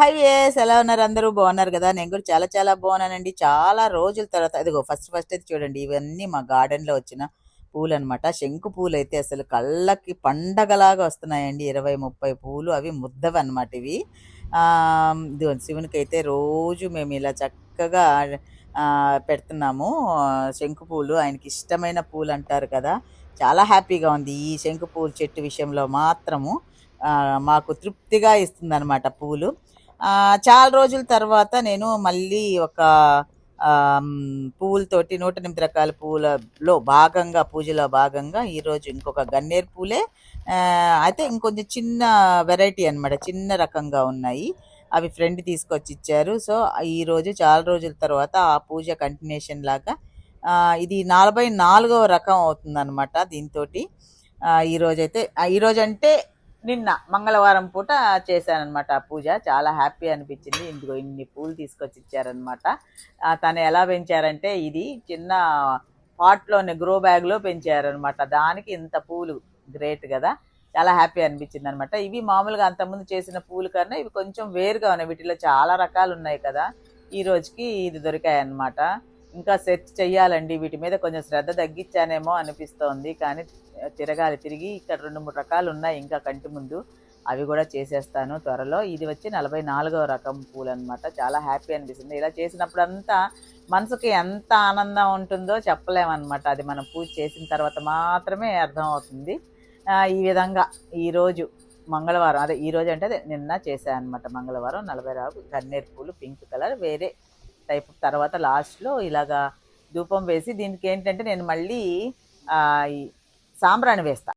High yes ఎలా ఉన్నారు? అందరూ బాగున్నారు కదా? నేను కూడా చాలా చాలా బాగున్నానండి. చాలా రోజుల తర్వాత అదిగో ఫస్ట్ ఫస్ట్ అయితే చూడండి ఇవన్నీ మా గార్డెన్లో లో వచ్చిన పూలు అనమాట శంకు పూలు అయితే అసలు కళ్ళకి పండగలాగా వస్తున్నాయండి. ఇరవై ముప్పై పూలు అవి ముద్దవి అనమాట ఇవి ఇదిగో శివునికి అయితే రోజు మేము ఇలా చక్కగా పెడుతున్నాము. శంకు పూలు ఆయనకి ఇష్టమైన పూలు అంటారు కదా? చాలా హ్యాపీగా ఉంది ఈ శంకు పూలు చెట్టు విషయంలో మాత్రము. మాకు తృప్తిగా ఇస్తుంది అనమాట పూలు. చాలా రోజుల తర్వాత నేను మళ్ళీ ఒక పువ్వులతోటి నూట ఎనిమిది రకాల పూలలో భాగంగా పూజలో భాగంగా ఈరోజు ఇంకొక గన్నేరు పూలే. అయితే ఇంకొంచెం చిన్న వెరైటీ అన్నమాట చిన్న రకంగా ఉన్నాయి. అవి ఫ్రెండ్ తీసుకొచ్చి ఇచ్చారు. సో ఈరోజు చాలా రోజుల తర్వాత ఆ పూజ కంటిన్యూషన్ లాగా ఇది నలభై నాలుగవ రకం అవుతుందన్నమాట దీంతో ఈరోజైతే ఈరోజు అంటే నిన్న మంగళవారం పూట చేశానమాట ఆ పూజ. చాలా హ్యాపీ అనిపించింది. ఇందులో ఇన్ని పూలు తీసుకొచ్చి ఇచ్చారనమాట తను ఎలా పెంచారంటే ఇది చిన్న పాట్లోనే గ్రో బ్యాగ్లో పెంచారనమాట దానికి ఇంత పూలు. గ్రేట్ కదా. చాలా హ్యాపీ అనిపించింది అనమాట ఇవి మామూలుగా అంతకుముందు చేసిన పూలు కన్నా ఇవి కొంచెం వేరుగా ఉన్నాయి. వీటిలో చాలా రకాలు ఉన్నాయి కదా. ఈ రోజుకి ఇది దొరికాయి అన్నమాట ఇంకా సెర్చ్ చేయాలండి వీటి మీద కొంచెం శ్రద్ధ తగ్గించానేమో అనిపిస్తోంది. కానీ తిరగాలి. తిరిగి ఇక్కడ రెండు మూడు రకాలు ఉన్నాయి ఇంకా కంటి ముందు. అవి కూడా చేసేస్తాను త్వరలో. ఇది వచ్చి నలభై నాలుగవ రకం పూలు అనమాట చాలా హ్యాపీ అనిపిస్తుంది. ఇలా చేసినప్పుడు అంతా మనసుకి ఎంత ఆనందం ఉంటుందో చెప్పలేమన్నమాట. అది మనం పూజ చేసిన తర్వాత మాత్రమే అర్థమవుతుంది. ఈ విధంగా ఈరోజు మంగళవారం అదే ఈరోజు అంటే అదే నిన్న చేశాను అనమాట మంగళవారం నలభై రావు గన్నేరు పూలు పింక్ కలర్ వేరే టైప్ తర్వాత లాస్ట్లో ఇలాగా ధూపం వేసి దీనికి ఏంటంటే నేను మళ్ళీ ఆ, ఈ సాంబ్రాణి వేస్తా.